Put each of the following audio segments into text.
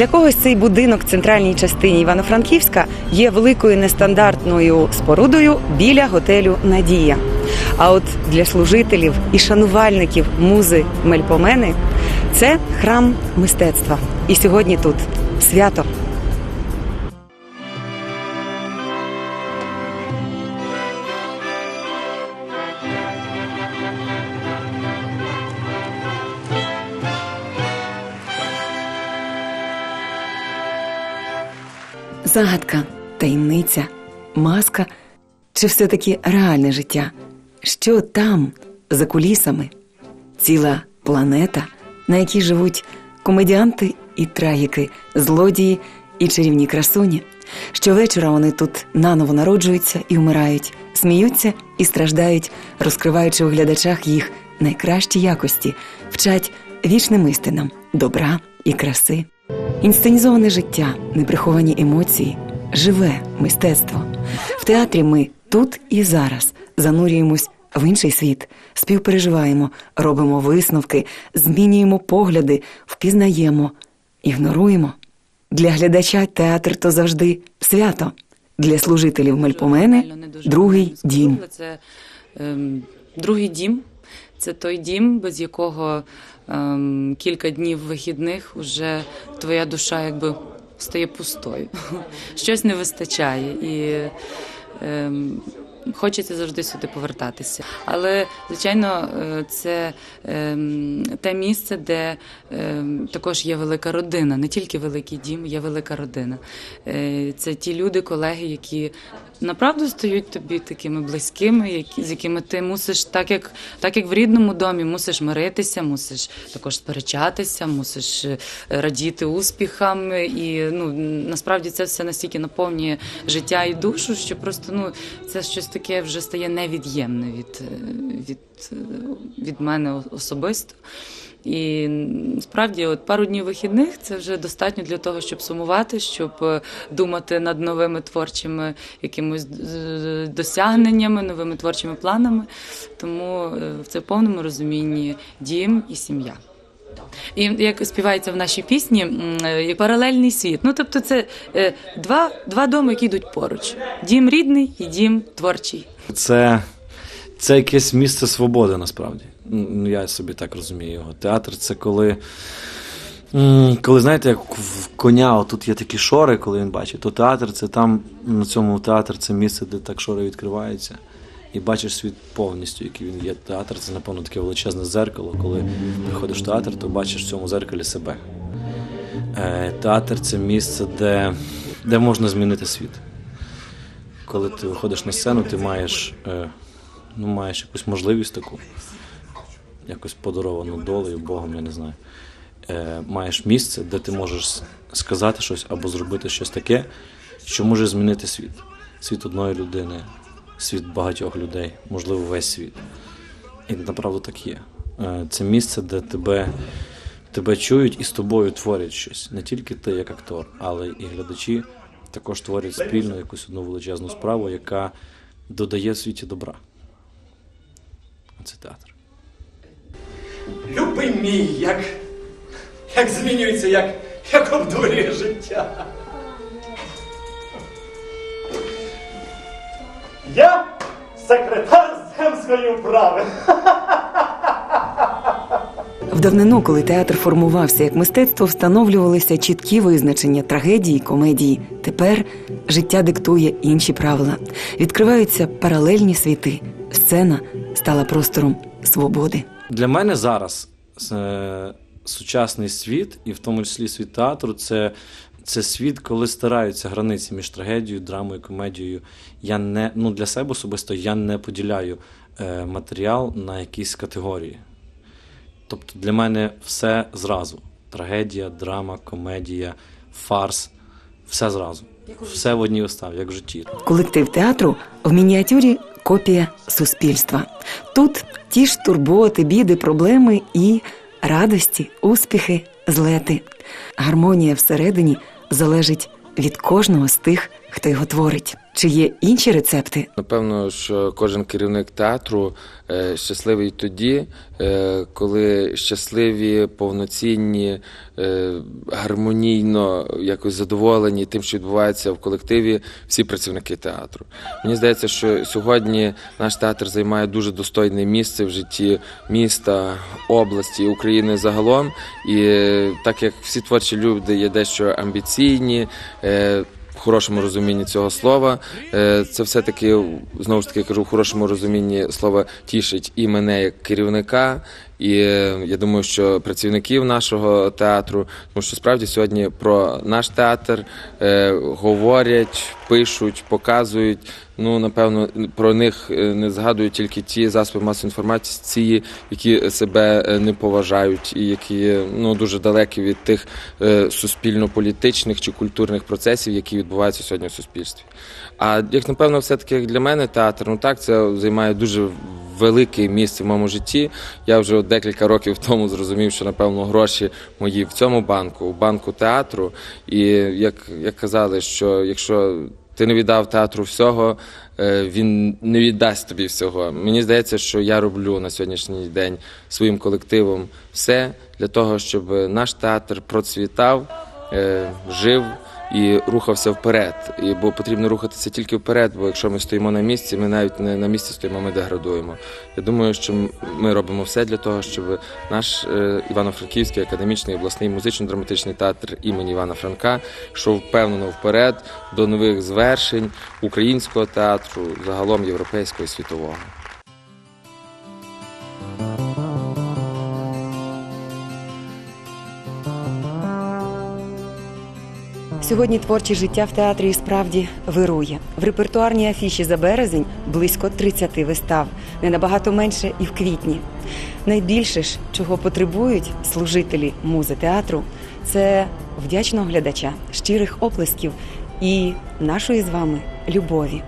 Для когось цей будинок в центральній частині Івано-Франківська є великою нестандартною спорудою біля готелю Надія. А от для служителів і шанувальників музи Мельпомени це храм мистецтва. І сьогодні тут свято. Загадка, таємниця, маска чи все-таки реальне життя? Що там, за кулісами? Ціла планета, на якій живуть комедіанти і трагіки, злодії і чарівні красуні. Щовечора вони тут наново народжуються і вмирають, сміються і страждають, розкриваючи у глядачах їх найкращі якості, вчать вічним істинам добра і краси. Інсценізоване життя, неприховані емоції, живе мистецтво. В театрі ми тут і зараз занурюємось в інший світ, співпереживаємо, робимо висновки, змінюємо погляди, впізнаємо, ігноруємо. Для глядача театр то завжди свято. Для служителів Мельпомени другий дім. Це ем, другий дім. Це той дім, без якого ем, кілька днів вихідних вже твоя душа якби стає пустою. Щось не вистачає. І ем, хочеться завжди сюди повертатися. Але, звичайно, е, це ем, те місце, де ем, також є велика родина, не тільки великий дім, є велика родина. Е, Це ті люди, колеги, які направду стають тобі такими близькими, які, з якими ти мусиш, так як, так як в рідному домі, мусиш миритися, мусиш також сперечатися, мусиш е, радіти успіхам. І ну, насправді це все настільки наповнює життя і душу, що просто ну, це щось таке вже стає невід'ємне від, е, від, е, від мене особисто. І справді, от пару днів вихідних це вже достатньо для того, щоб сумувати, щоб е, думати над новими творчими якимось досягненнями, новими творчими планами. Тому це в повному розумінні дім і сім'я. І як співається в нашій пісні, е, паралельний світ. Ну тобто, це е, два, два доми, які йдуть поруч: дім рідний і дім творчий. Це, це якесь місце свободи насправді. Ну, я собі так розумію його. Театр це коли. Коли знаєте, як в коня тут є такі шори, коли він бачить, то театр це там, на цьому театр це місце, де так шори відкриваються. І бачиш світ повністю, який він є. Театр це, напевно, таке величезне зеркало. Коли приходиш в театр, то бачиш в цьому зеркалі себе. Е, театр це місце, де, де можна змінити світ коли ти виходиш на сцену, ти маєш, е, ну, маєш якусь можливість таку, якось подаровану долею, Богом, я не знаю. Е, маєш місце, де ти можеш сказати щось або зробити щось таке, що може змінити світ. Світ одної людини, світ багатьох людей, можливо, весь світ. І направду так є. Е, це місце, де тебе, тебе чують і з тобою творять щось. Не тільки ти як актор, але і глядачі також творять спільно якусь одну величезну справу, яка додає світі добра. Це театр. Любий мій, як, як змінюється, як, як обдурює життя. Я секретар земської управи. В давнину, коли театр формувався як мистецтво, встановлювалися чіткі визначення трагедії, комедії. Тепер життя диктує інші правила. Відкриваються паралельні світи. Сцена стала простором свободи. Для мене зараз е, сучасний світ, і в тому числі світ театру, це, це світ, коли стараються границі між трагедією, драмою, комедією. Я не ну для себе особисто я не поділяю е, матеріал на якісь категорії. Тобто для мене все зразу: трагедія, драма, комедія, фарс, все зразу. Все в одній виставі, як в житті. Колектив театру в мініатюрі копія суспільства. Тут ті ж турботи, біди, проблеми і радості, успіхи, злети. Гармонія всередині залежить від кожного з тих хто його творить? Чи є інші рецепти? Напевно, що кожен керівник театру е, щасливий тоді, е, коли щасливі, повноцінні, е, гармонійно якось задоволені тим, що відбувається в колективі, всі працівники театру. Мені здається, що сьогодні наш театр займає дуже достойне місце в житті міста, області, України загалом. І так як всі творчі люди є дещо амбіційні. Хорошому розумінні цього слова. Е, Це все-таки, знову ж таки кажу, в хорошому розумінні слова тішить і мене як керівника, і е, я думаю, що працівників нашого театру, тому що справді сьогодні про наш театр е, говорять, пишуть, показують. Ну, напевно, про них е, не згадують тільки ті засоби масової інформації, які себе е, не поважають і які ну дуже далекі від тих е, суспільно-політичних чи культурних процесів, які відбуваються сьогодні в суспільстві. А як напевно, все-таки для мене театр, ну так це займає дуже велике місце в моєму житті. Я вже декілька років тому зрозумів, що напевно гроші мої в цьому банку, у банку театру. І як, як казали, що якщо ти не віддав театру всього, е, він не віддасть тобі всього. Мені здається, що я роблю на сьогоднішній день своїм колективом все для того, щоб наш театр процвітав, е, жив і рухався вперед. І бо потрібно рухатися тільки вперед, бо якщо ми стоїмо на місці, ми навіть не на місці стоїмо, ми деградуємо. Я думаю, що ми робимо все для того, щоб наш е, Івано-Франківський академічний обласний музично-драматичний театр імені Івана Франка йшов впевнено вперед до нових звершень українського театру, загалом європейського і світового. Сьогодні творче життя в театрі і справді вирує. В репертуарній афіші за березень близько 30 вистав, не набагато менше і в квітні. Найбільше ж, чого потребують служителі музи театру, це вдячного глядача, щирих оплесків і нашої з вами любові.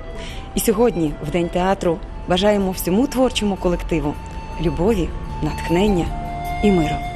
І сьогодні, в день театру, бажаємо всьому творчому колективу любові, натхнення і миру.